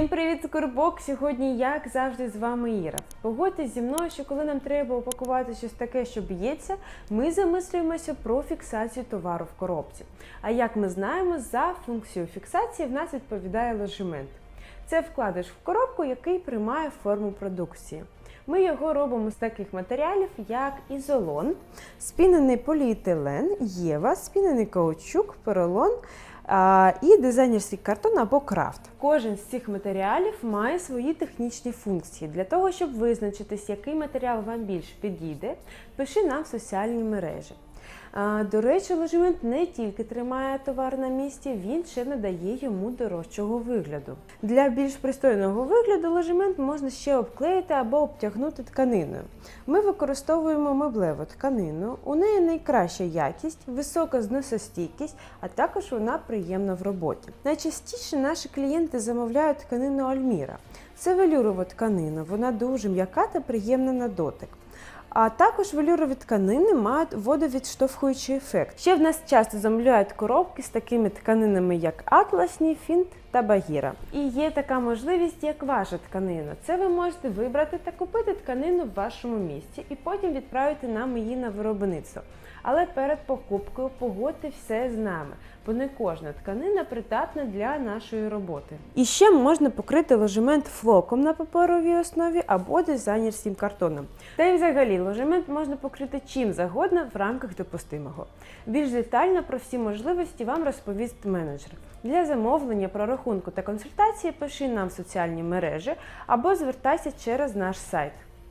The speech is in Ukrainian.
Укрбок сьогодні, як завжди, з вами Іра. Погодьтесь зі мною, що коли нам треба упакувати щось таке, що б'ється, ми замислюємося про фіксацію товару в коробці. А як ми знаємо, за функцію фіксації в нас відповідає ложемент. Це вкладиш в коробку, який приймає форму продукції. Ми його робимо з таких матеріалів, як ізолон, спінений поліетилен, єва, спінений каучук, поролон і дизайнерський картон або крафт. Кожен з цих матеріалів має свої технічні функції. Для того, щоб визначитись, який матеріал вам більше підійде, пиши нам в соціальні мережі. До речі, ложемент не тільки тримає товар на місці, він ще надає йому дорожчого вигляду. Для більш пристойного вигляду ложемент можна ще обклеїти або обтягнути тканиною. Ми використовуємо меблеву тканину, у неї найкраща якість, висока зносостійкість, а також вона приємна в роботі. Найчастіше наші клієнти замовляють тканину Альміра. Це велюрова тканина, вона дуже м'яка та приємна на дотик. А також велюрові тканини мають водовідштовхуючий ефект. Ще в нас часто замовляють коробки з такими тканинами, як атласні, фінт та багіра. І є така можливість, як ваша тканина. Це ви можете вибрати та купити тканину в вашому місті і потім відправити нам її на виробництво. Але перед покупкою погодьте все з нами, бо не кожна тканина придатна для нашої роботи. І ще можна покрити ложемент флоком на паперовій основі або дизайнерським картоном. Та й взагалі ложемент можна покрити чим завгодно в рамках допустимого. Більш детально про всі можливості вам розповість менеджер. Для замовлення, прорахунку та консультації пиши нам в соціальні мережі або звертайся через наш сайт.